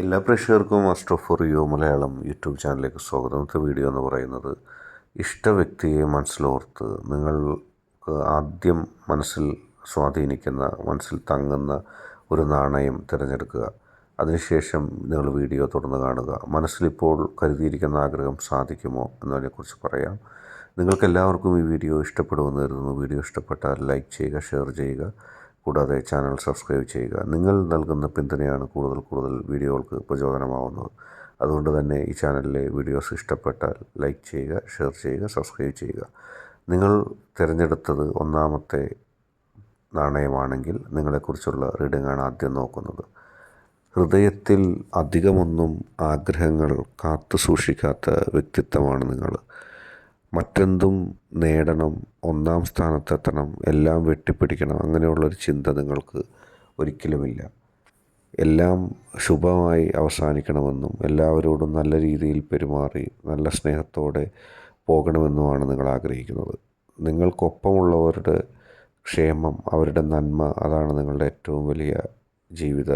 എല്ലാ പ്രേക്ഷകർക്കും astro for you Malayalam YouTube ചാനലിലേക്ക് സ്വാഗതം. ഇന്നത്തെ വീഡിയോ എന്ന് പറയുന്നത് ഇഷ്ട വ്യക്തിയെ മനസ്സിലോർത്ത് നിങ്ങൾക്ക് ആദ്യം മനസ്സിൽ സ്വാധീനിക്കുന്ന മനസ്സിൽ തങ്ങുന്ന ഒരു നാണയം തിരഞ്ഞെടുക്കുക. അതിനുശേഷം നിങ്ങൾ വീഡിയോ തുടർന്ന് കാണുക. മനസ്സിലിപ്പോൾ കരുതിയിരിക്കുന്ന ആഗ്രഹം സാധിക്കുമോ എന്നതിനെക്കുറിച്ച് പറയാം. നിങ്ങൾക്കെല്ലാവർക്കും ഈ വീഡിയോ ഇഷ്ടപ്പെടുമെന്ന് കരുതുന്നു. വീഡിയോ ഇഷ്ടപ്പെട്ടാൽ ലൈക്ക് ചെയ്യുക ഷെയർ ചെയ്യുക. കൂടാതെ ചാനൽ സബ്സ്ക്രൈബ് ചെയ്യുക. നിങ്ങൾ നൽകുന്ന പിന്തുണയാണ് കൂടുതൽ കൂടുതൽ വീഡിയോകൾക്ക് പ്രചോദനമാവുന്നത്. അതുകൊണ്ട് തന്നെ ഈ ചാനലിലെ വീഡിയോസ് ഇഷ്ടപ്പെട്ടാൽ ലൈക്ക് ചെയ്യുക ഷെയർ ചെയ്യുക സബ്സ്ക്രൈബ് ചെയ്യുക. നിങ്ങൾ തിരഞ്ഞെടുത്തത് ഒന്നാമത്തെ നാണയമാണെങ്കിൽ നിങ്ങളെക്കുറിച്ചുള്ള റീഡിങ്ങാണ് ആദ്യം നോക്കുന്നത്. ഹൃദയത്തിൽ അധികമൊന്നും ആഗ്രഹങ്ങൾ കാത്തു സൂക്ഷിക്കാത്ത വ്യക്തിത്വമാണ് നിങ്ങൾ. മറ്റെന്തും നേടണം ഒന്നാം സ്ഥാനത്തെത്തണം എല്ലാം വെട്ടിപ്പിടിക്കണം അങ്ങനെയുള്ളൊരു ചിന്ത നിങ്ങൾക്ക് ഒരിക്കലുമില്ല. എല്ലാം ശുഭമായി അവസാനിക്കണമെന്നും എല്ലാവരോടും നല്ല രീതിയിൽ പെരുമാറി നല്ല സ്നേഹത്തോടെ പോകണമെന്നുമാണ് നിങ്ങൾ ആഗ്രഹിക്കുന്നത്. നിങ്ങൾക്കൊപ്പമുള്ളവരുടെ ക്ഷേമം അവരുടെ നന്മ അതാണ് നിങ്ങളുടെ ഏറ്റവും വലിയ ജീവിത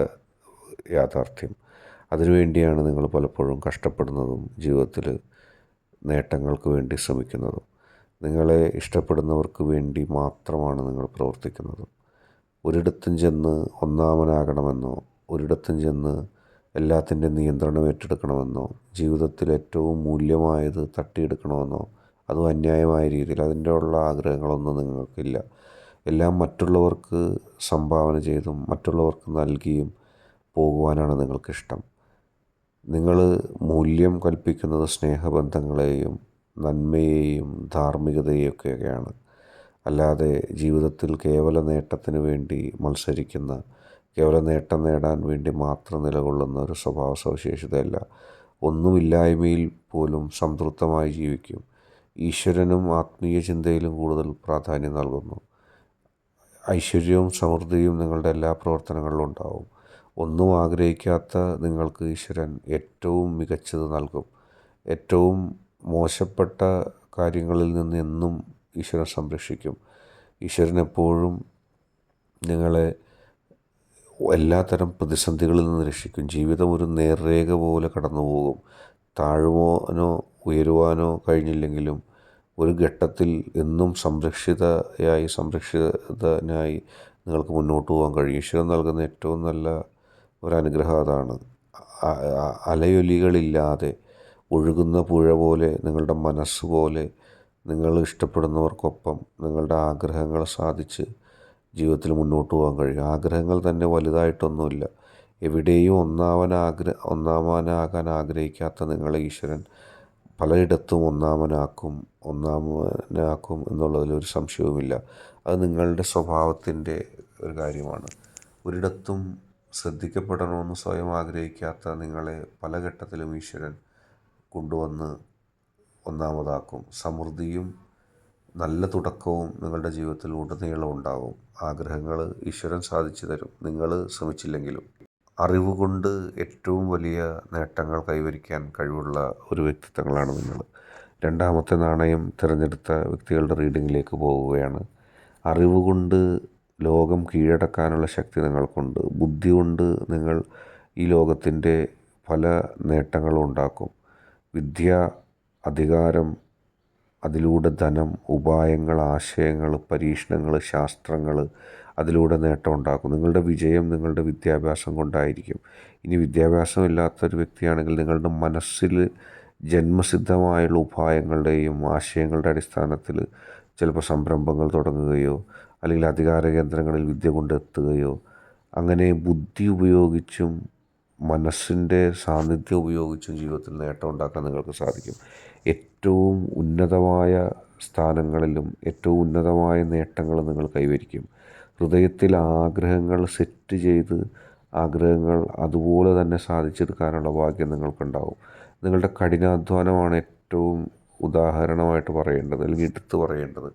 യാഥാർത്ഥ്യം. അതിനുവേണ്ടിയാണ് നിങ്ങൾ പലപ്പോഴും കഷ്ടപ്പെടുന്നതും ജീവിതത്തിൽ നേട്ടങ്ങൾക്ക് വേണ്ടി ശ്രമിക്കുന്നതും നിങ്ങളെ ഇഷ്ടപ്പെടുന്നവർക്ക് വേണ്ടി മാത്രമാണ് നിങ്ങൾ പ്രവർത്തിക്കുന്നതും. ഒരിടത്തും ചെന്ന് ഒന്നാമനാകണമെന്നോ ഒരിടത്തും ചെന്ന് എല്ലാത്തിന്റെ നിയന്ത്രണം ഏറ്റെടുക്കണമെന്നോ ജീവിതത്തിൽ ഏറ്റവും മൂല്യമായത് തട്ടിയെടുക്കണമെന്നോ അതും അന്യായമായ രീതിയിൽ അതിന്റെ ഉള്ള ആഗ്രഹങ്ങളൊന്നും നിങ്ങൾക്കില്ല. എല്ലാം മറ്റുള്ളവർക്ക് സംഭാവന ചെയ്തും മറ്റുള്ളവർക്ക് നൽകിയും പോകുവാനാണ് നിങ്ങൾക്കിഷ്ടം. നിങ്ങൾ മൂല്യം കൽപ്പിക്കുന്നത് സ്നേഹബന്ധങ്ങളെയും നന്മയെയും ധാർമ്മികതയൊക്കെയാണ് അല്ലാതെ ജീവിതത്തിൽ കേവല നേട്ടത്തിന് വേണ്ടി മത്സരിക്കുന്ന കേവല നേട്ടം നേടാൻ വേണ്ടി മാത്രം നിലകൊള്ളുന്ന ഒരു സ്വഭാവ സവിശേഷതയല്ല ഒന്നുമില്ലായ്മയിൽ പോലും സംതൃപ്തമായി ജീവിക്കും. ഈശ്വരനും ആത്മീയ ചിന്തയിലും കൂടുതൽ പ്രാധാന്യം നൽകുന്നു. ഐശ്വര്യവും സമൃദ്ധിയും നിങ്ങളുടെ എല്ലാ പ്രവർത്തനങ്ങളിലും ഉണ്ടാവും. ഒന്നും ആഗ്രഹിക്കാത്ത നിങ്ങൾക്ക് ഈശ്വരൻ ഏറ്റവും മികച്ചത് നൽകും. ഏറ്റവും മോശപ്പെട്ട കാര്യങ്ങളിൽ നിന്ന് എന്നും ഈശ്വരൻ സംരക്ഷിക്കും. ഈശ്വരൻ എപ്പോഴും നിങ്ങളെ എല്ലാത്തരം പ്രതിസന്ധികളിൽ നിന്ന് രക്ഷിക്കും. ജീവിതം ഒരു നേർരേഖ പോലെ കടന്നു പോകും താഴുവാനോ ഉയരുവാനോ കഴിഞ്ഞില്ലെങ്കിലും ഒരു ഘട്ടത്തിൽ എന്നും സംരക്ഷിതയായി സംരക്ഷിതനായി നിങ്ങൾക്ക് മുന്നോട്ട് പോകാൻ കഴിയും. ഈശ്വരൻ നൽകുന്ന ഏറ്റവും നല്ല ഒരനുഗ്രഹം അതാണ് അലയൊലികളില്ലാതെ ഒഴുകുന്ന പുഴ പോലെ നിങ്ങളുടെ മനസ്സ് പോലെ നിങ്ങൾ ഇഷ്ടപ്പെടുന്നവർക്കൊപ്പം നിങ്ങളുടെ ആഗ്രഹങ്ങൾ സാധിച്ച് ജീവിതത്തിൽ മുന്നോട്ട് പോകാൻ കഴിയും. ആഗ്രഹങ്ങൾ തന്നെ വലുതായിട്ടൊന്നുമില്ല. എവിടെയും ഒന്നാമൻ ആഗ്ര ഒന്നാമനാകാൻ ആഗ്രഹിക്കാത്ത നിങ്ങളെ ഈശ്വരൻ പലയിടത്തും ഒന്നാമനാക്കും ഒന്നാമനാക്കും എന്നുള്ളതിൽ ഒരു സംശയവുമില്ല. അത് നിങ്ങളുടെ സ്വഭാവത്തിന്റെ ഒരു കാര്യമാണ്. ഒരിടത്തും ശ്രദ്ധിക്കപ്പെടണമെന്ന് സ്വയം ആഗ്രഹിക്കാത്ത നിങ്ങളെ പല ഘട്ടത്തിലും ഈശ്വരൻ കൊണ്ടുവന്ന് ഒന്നാമതാക്കും. സമൃദ്ധിയും നല്ല തുടക്കവും നിങ്ങളുടെ ജീവിതത്തിൽ ഉടനീളം ഉണ്ടാകും. ആഗ്രഹങ്ങൾ ഈശ്വരൻ സാധിച്ചു തരും. നിങ്ങൾ ശ്രമിച്ചില്ലെങ്കിലും. അറിവ് കൊണ്ട് ഏറ്റവും വലിയ നേട്ടങ്ങൾ കൈവരിക്കാൻ കഴിവുള്ള ഒരു വ്യക്തിത്വങ്ങളാണ് നിങ്ങൾ രണ്ടാമത്തെ നാണയം തിരഞ്ഞെടുത്ത വ്യക്തികളുടെ റീഡിങ്ങിലേക്ക് പോവുകയാണ്. അറിവ് കൊണ്ട് ലോകം കീഴടക്കാനുള്ള ശക്തി നിങ്ങൾക്കുണ്ട്. ബുദ്ധി കൊണ്ട് നിങ്ങൾ ഈ ലോകത്തിന്റെ പല നേട്ടങ്ങളും ഉണ്ടാക്കും. വിദ്യ അധികാരം അതിലൂടെ ധനം ഉപായങ്ങൾ ആശയങ്ങൾ പരീക്ഷണങ്ങൾ ശാസ്ത്രങ്ങൾ അതിലൂടെ നേട്ടം ഉണ്ടാക്കും. നിങ്ങളുടെ വിജയം നിങ്ങളുടെ വിദ്യാഭ്യാസം കൊണ്ടായിരിക്കും. ഇനി വിദ്യാഭ്യാസം ഇല്ലാത്തൊരു വ്യക്തിയാണെങ്കിൽ നിങ്ങളുടെ മനസ്സിൽ ജന്മസിദ്ധമായുള്ള ഉപായങ്ങളുടെയും ആശയങ്ങളുടെ അടിസ്ഥാനത്തിൽ ചിലപ്പോൾ സംരംഭങ്ങൾ തുടങ്ങുകയോ അല്ലെങ്കിൽ അധികാര കേന്ദ്രങ്ങളിൽ വിദ്യ കൊണ്ടെത്തുകയോ അങ്ങനെ ബുദ്ധി ഉപയോഗിച്ചും മനസ്സിന്റെ സാന്നിധ്യം ഉപയോഗിച്ചും ജീവിതത്തിൽ നേട്ടം ഉണ്ടാക്കാൻ നിങ്ങൾക്ക് സാധിക്കും. ഏറ്റവും ഉന്നതമായ സ്ഥാനങ്ങളിലും ഏറ്റവും ഉന്നതമായ നേട്ടങ്ങൾ നിങ്ങൾ കൈവരിക്കും. ഹൃദയത്തിൽ ആഗ്രഹങ്ങൾ സെറ്റ് ചെയ്ത് ആഗ്രഹങ്ങൾ അതുപോലെ തന്നെ സാധിച്ചെടുക്കാനുള്ള ഭാഗ്യം നിങ്ങൾക്കുണ്ടാവും. നിങ്ങളുടെ കഠിനാധ്വാനമാണ് ഏറ്റവും ഉദാഹരണമായിട്ട് പറയേണ്ടത് അല്ലെങ്കിൽ എടുത്തു പറയേണ്ടത്.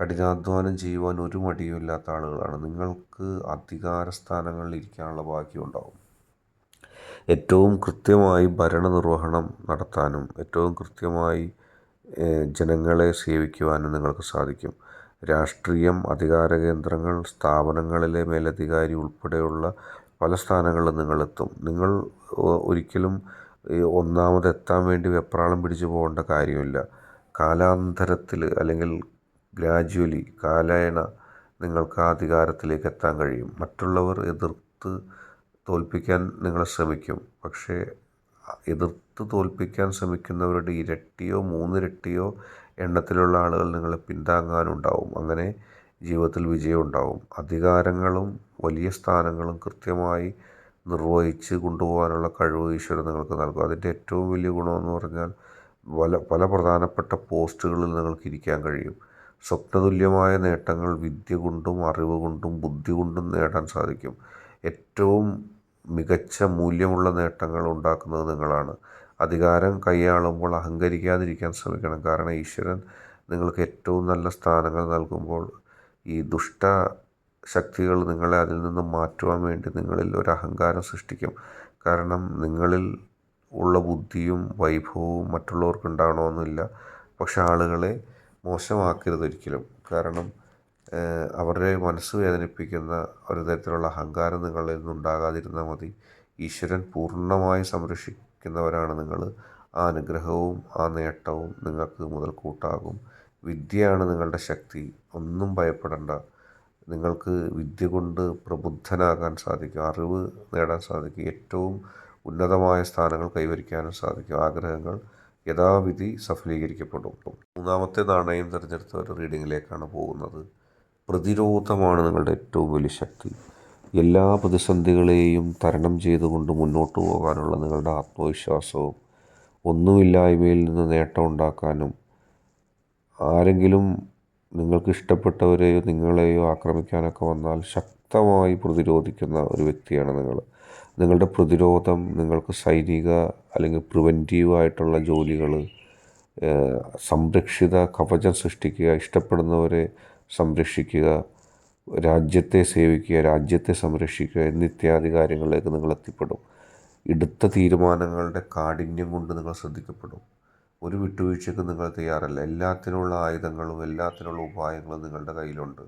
കഠിനാധ്വാനം ചെയ്യുവാൻ ഒരു മടിയും ഇല്ലാത്ത ആളുകളാണ്. നിങ്ങൾക്ക് അധികാര സ്ഥാനങ്ങളിൽ ഇരിക്കാനുള്ള ഭാഗ്യം ഉണ്ടാവും. ഏറ്റവും കൃത്യമായി ഭരണനിർവഹണം നടത്താനും ഏറ്റവും കൃത്യമായി ജനങ്ങളെ സേവിക്കുവാനും നിങ്ങൾക്ക് സാധിക്കും. രാഷ്ട്രീയം അധികാര കേന്ദ്രങ്ങൾ സ്ഥാപനങ്ങളിലെ മേലധികാരി ഉൾപ്പെടെയുള്ള പല സ്ഥാനങ്ങളിലും നിങ്ങളെത്തും. നിങ്ങൾ ഒരിക്കലും ഒന്നാമതെത്താൻ വേണ്ടി വെപ്രാളം പിടിച്ചു പോകേണ്ട കാര്യമില്ല. കാലാന്തരത്തിൽ അല്ലെങ്കിൽ ഗ്രാജ്വലി കാലേന നിങ്ങൾക്ക് ആ അധികാരത്തിലേക്ക് എത്താൻ കഴിയും. മറ്റുള്ളവർ എതിർത്ത് തോൽപ്പിക്കാൻ നിങ്ങളെ ശ്രമിക്കും. പക്ഷേ എതിർത്ത് തോൽപ്പിക്കാൻ ശ്രമിക്കുന്നവരുടെ ഇരട്ടിയോ മൂന്നിരട്ടിയോ എണ്ണത്തിലുള്ള ആളുകൾ നിങ്ങളെ പിന്താങ്ങാനുണ്ടാവും. അങ്ങനെ ജീവിതത്തിൽ വിജയം ഉണ്ടാവും. അധികാരങ്ങളും വലിയ സ്ഥാനങ്ങളും കൃത്യമായി നിർവഹിച്ച് കൊണ്ടുപോകാനുള്ള കഴിവ് ഈശ്വരൻ നിങ്ങൾക്ക് നൽകും. അതിന്റെ ഏറ്റവും വലിയ ഗുണമെന്ന് പറഞ്ഞാൽ പല പല പ്രധാനപ്പെട്ട പോസ്റ്റുകളിൽ നിങ്ങൾക്ക് ഇരിക്കാൻ കഴിയും. സ്വപ്നതുല്യമായ നേട്ടങ്ങൾ വിദ്യ കൊണ്ടും അറിവ് കൊണ്ടും ബുദ്ധി കൊണ്ടും നേടാൻ സാധിക്കും. ഏറ്റവും മികച്ച മൂല്യമുള്ള നേട്ടങ്ങൾ ഉണ്ടാക്കുന്നത് നിങ്ങളാണ്. അധികാരം കൈയാളുമ്പോൾ അഹങ്കരിക്കാതിരിക്കാൻ ശ്രമിക്കണം. കാരണം ഈശ്വരൻ നിങ്ങൾക്ക് ഏറ്റവും നല്ല സ്ഥാനങ്ങൾ നൽകുമ്പോൾ ഈ ദുഷ്ട ശക്തികൾ നിങ്ങളെ അതിൽ നിന്ന് മാറ്റുവാൻ വേണ്ടി നിങ്ങളിൽ ഒരു അഹങ്കാരം സൃഷ്ടിക്കും. കാരണം നിങ്ങളിൽ ഉള്ള ബുദ്ധിയും വൈഭവവും മറ്റുള്ളവർക്ക് ഉണ്ടാകണമെന്നില്ല പക്ഷെ ആളുകളെ മോശമാക്കരുത് ഒരിക്കലും. കാരണം അവരുടെ മനസ്സ് വേദനിപ്പിക്കുന്ന ഒരു തരത്തിലുള്ള അഹങ്കാരം നിങ്ങളിൽ നിന്നുണ്ടാകാതിരുന്നാൽ മതി. ഈശ്വരൻ പൂർണമായി സംരക്ഷിക്കുന്നവരാണ് നിങ്ങൾ. ആ അനുഗ്രഹവും ആ നേട്ടവും നിങ്ങൾക്ക് മുതൽക്കൂട്ടാകും വിദ്യയാണ് നിങ്ങളുടെ ശക്തി. ഒന്നും ഭയപ്പെടേണ്ട. നിങ്ങൾക്ക് വിദ്യ കൊണ്ട് പ്രബുദ്ധനാകാൻ സാധിക്കും. അറിവ് നേടാൻ സാധിക്കും. ഏറ്റവും ഉന്നതമായ സ്ഥാനങ്ങൾ കൈവരിക്കാനും സാധിക്കും. ആഗ്രഹങ്ങൾ യഥാവിധി സഫലീകരിക്കപ്പെടും മൂന്നാമത്തെ നാണയം തിരഞ്ഞെടുത്ത ഒരു റീഡിങ്ങിലേക്കാണ് പോകുന്നത്. പ്രതിരോധമാണ് നിങ്ങളുടെ ഏറ്റവും വലിയ ശക്തി. എല്ലാ പ്രതിസന്ധികളെയും തരണം ചെയ്തുകൊണ്ട് മുന്നോട്ട് പോകാനുള്ള നിങ്ങളുടെ ആത്മവിശ്വാസവും ഒന്നുമില്ലായ്മയിൽ നിന്ന് നേട്ടം ഉണ്ടാക്കാനും ആരെങ്കിലും നിങ്ങൾക്ക് ഇഷ്ടപ്പെട്ടവരെയോ നിങ്ങളെയോ ആക്രമിക്കാനൊക്കെ വന്നാൽ ശക്തമായി പ്രതിരോധിക്കുന്ന ഒരു വ്യക്തിയാണ് നിങ്ങൾ. നിങ്ങളുടെ പ്രതിരോധം നിങ്ങൾക്ക് സൈനിക അല്ലെങ്കിൽ പ്രിവെന്റീവായിട്ടുള്ള ജോലികൾ സംരക്ഷിത കവചം സൃഷ്ടിക്കുക ഇഷ്ടപ്പെടുന്നവരെ സംരക്ഷിക്കുക രാജ്യത്തെ സേവിക്കുക രാജ്യത്തെ സംരക്ഷിക്കുക എന്നിത്യാദി കാര്യങ്ങളിലേക്ക് നിങ്ങൾ എത്തിപ്പെടും. എടുത്ത തീരുമാനങ്ങളുടെ കാഠിന്യം കൊണ്ട് നിങ്ങൾ ശ്രദ്ധിക്കപ്പെടും. ഒരു വിട്ടുവീഴ്ചയ്ക്കും നിങ്ങൾ തയ്യാറല്ല. എല്ലാത്തിനുള്ള ആയുധങ്ങളും എല്ലാത്തിനുള്ള ഉപായങ്ങളും നിങ്ങളുടെ കയ്യിലുണ്ട്.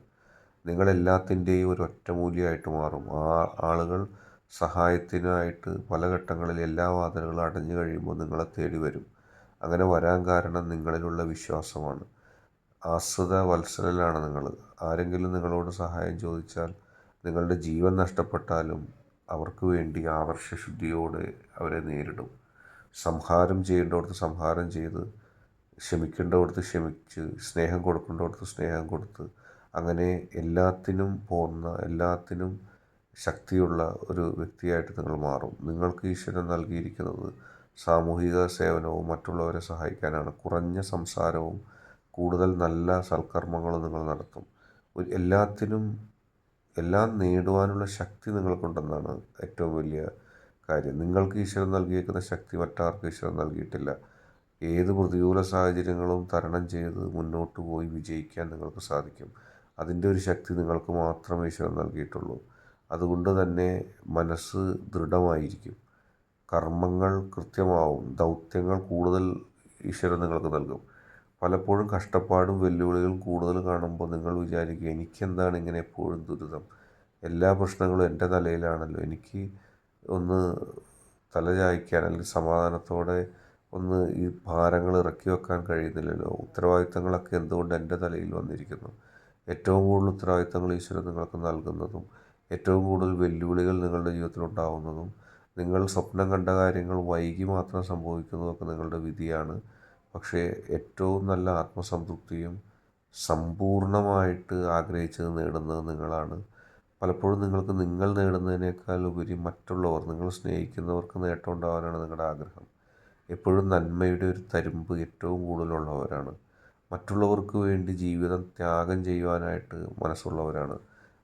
നിങ്ങൾ എല്ലാത്തിന്റെയും ഒരു ഒറ്റമൂലിയായിട്ട് മാറും. ആ ആളുകൾ സഹായത്തിനായിട്ട് പല ഘട്ടങ്ങളിൽ എല്ലാ വാതിലുകളും അടഞ്ഞു കഴിയുമ്പോൾ നിങ്ങളെ തേടി വരും. അങ്ങനെ വരാൻ കാരണം നിങ്ങളിലുള്ള വിശ്വാസമാണ്. ആശ്രിത വത്സരലാണ് നിങ്ങൾ. ആരെങ്കിലും നിങ്ങളോട് സഹായം ചോദിച്ചാൽ നിങ്ങളുടെ ജീവൻ നഷ്ടപ്പെട്ടാലും അവർക്ക് വേണ്ടി ആവർഷശുദ്ധിയോടെ അവരെ നേരിടും. സംഹാരം ചെയ്യേണ്ടവർക്ക് സംഹാരം ചെയ്ത് ക്ഷമിക്കേണ്ടവർക്ക് ക്ഷമിച്ച് സ്നേഹം കൊടുക്കേണ്ടവർക്ക് സ്നേഹം കൊടുത്ത് അങ്ങനെ എല്ലാത്തിനും പോന്ന എല്ലാത്തിനും ശക്തിയുള്ള ഒരു വ്യക്തിയായിട്ട് നിങ്ങൾ മാറും. നിങ്ങൾക്ക് ഈശ്വരൻ നൽകിയിരിക്കുന്നത് സാമൂഹിക സേവനവും മറ്റുള്ളവരെ സഹായിക്കാനാണ്. കുറഞ്ഞ സംസാരവും കൂടുതൽ നല്ല സൽക്കർമ്മങ്ങളും നിങ്ങൾ നടത്തും. എല്ലാത്തിനും എല്ലാം നേടുവാനുള്ള ശക്തി നിങ്ങൾക്കുണ്ടെന്നാണ് ഏറ്റവും വലിയ കാര്യം. നിങ്ങൾക്ക് ഈശ്വരൻ നൽകിയേക്കുന്ന ശക്തി മറ്റാർക്കും ഈശ്വരൻ നൽകിയിട്ടില്ല. ഏത് പ്രതികൂല സാഹചര്യങ്ങളും തരണം ചെയ്ത് മുന്നോട്ട് പോയി വിജയിക്കാൻ നിങ്ങൾക്ക് സാധിക്കും. അതിന്റെ ഒരു ശക്തി നിങ്ങൾക്ക് മാത്രമേ ഈശ്വരൻ നൽകിയിട്ടുള്ളൂ. അതുകൊണ്ട് തന്നെ മനസ്സ് ദൃഢമായിരിക്കും. കർമ്മങ്ങൾ കൃത്യമാവും. ദൗത്യങ്ങൾ കൂടുതൽ ഈശ്വരൻ നിങ്ങൾക്ക് നൽകും. പലപ്പോഴും കഷ്ടപ്പാടും വെല്ലുവിളികളും കൂടുതൽ കാണുമ്പോൾ നിങ്ങൾ വിചാരിക്കുക എനിക്കെന്താണ് ഇങ്ങനെ എപ്പോഴും ദുരിതം? എല്ലാ പ്രശ്നങ്ങളും എന്റെ തലയിലാണല്ലോ. എനിക്ക് ഒന്ന് തലചായ്ക്കാൻ അല്ലെങ്കിൽ സമാധാനത്തോടെ ഒന്ന് ഈ ഭാരങ്ങൾ ഇറക്കി വെക്കാൻ കഴിയുന്നില്ലല്ലോ. ഉത്തരവാദിത്തങ്ങളൊക്കെ എന്തുകൊണ്ട് എന്റെ തലയിൽ വന്നിരിക്കുന്നു? ഏറ്റവും കൂടുതൽ ഉത്തരവാദിത്തങ്ങൾ ഈശ്വരൻ നിങ്ങൾക്ക് നൽകുന്നതും ഏറ്റവും കൂടുതൽ വെല്ലുവിളികൾ നിങ്ങളുടെ ജീവിതത്തിൽ ഉണ്ടാകുന്നതും നിങ്ങൾ സ്വപ്നം കണ്ട കാര്യങ്ങൾ വൈകി മാത്രം സംഭവിക്കുന്നതൊക്കെ നിങ്ങളുടെ വിധിയാണ്. പക്ഷേ ഏറ്റവും നല്ല ആത്മസംതൃപ്തിയും സമ്പൂർണമായിട്ട് ആഗ്രഹിച്ചത് നേടുന്നത് നിങ്ങളാണ്. പലപ്പോഴും നിങ്ങൾക്ക് നിങ്ങൾ നേടുന്നതിനേക്കാൾ ഉപരി മറ്റുള്ളവർ നിങ്ങൾ സ്നേഹിക്കുന്നവർക്ക് നേട്ടം ഉണ്ടാകാനാണ് നിങ്ങളുടെ ആഗ്രഹം. എപ്പോഴും നന്മയുടെ ഒരു തരുമ്പ് ഏറ്റവും കൂടുതലുള്ളവരാണ്. മറ്റുള്ളവർക്ക് വേണ്ടി ജീവിതം ത്യാഗം ചെയ്യുവാനായിട്ട് മനസ്സുള്ളവരാണ്.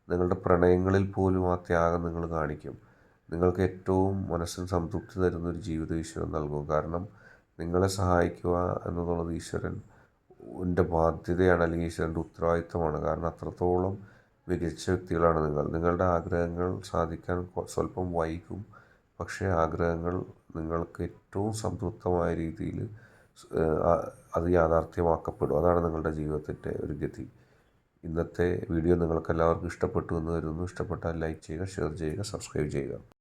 നിങ്ങളുടെ പ്രണയങ്ങളിൽ പോലും ആ ത്യാഗം നിങ്ങൾ കാണിക്കും. നിങ്ങൾക്ക് ഏറ്റവും മനസ്സിന് സംതൃപ്തി തരുന്ന ഒരു ജീവിത ഈശ്വരൻ നൽകും. കാരണം നിങ്ങളെ സഹായിക്കുക എന്നുള്ളത് ഈശ്വരൻ ന്റെ ബാധ്യതയാണ് അല്ലെങ്കിൽ ഈശ്വരന്റെ ഉത്തരവാദിത്തമാണ് കാരണം അത്രത്തോളം മികച്ച വ്യക്തികളാണ് നിങ്ങൾ. നിങ്ങളുടെ ആഗ്രഹങ്ങൾ സാധിക്കാൻ സ്വല്പം വൈകും. പക്ഷേ ആഗ്രഹങ്ങൾ നിങ്ങൾക്ക് ഏറ്റവും സംതൃപ്തമായ രീതിയിൽ അത് യാഥാർത്ഥ്യമാക്കപ്പെടും. അതാണ് നിങ്ങളുടെ ജീവിതത്തിന്റെ ഒരു ഗതി. ഇന്നത്തെ വീഡിയോ നിങ്ങൾക്കെല്ലാവർക്കും ഇഷ്ടപ്പെട്ടു എന്ന് കരുതുന്നു. ഇഷ്ടപ്പെട്ടാൽ ലൈക്ക് ചെയ്യുക ഷെയർ ചെയ്യുക സബ്സ്ക്രൈബ് ചെയ്യുക.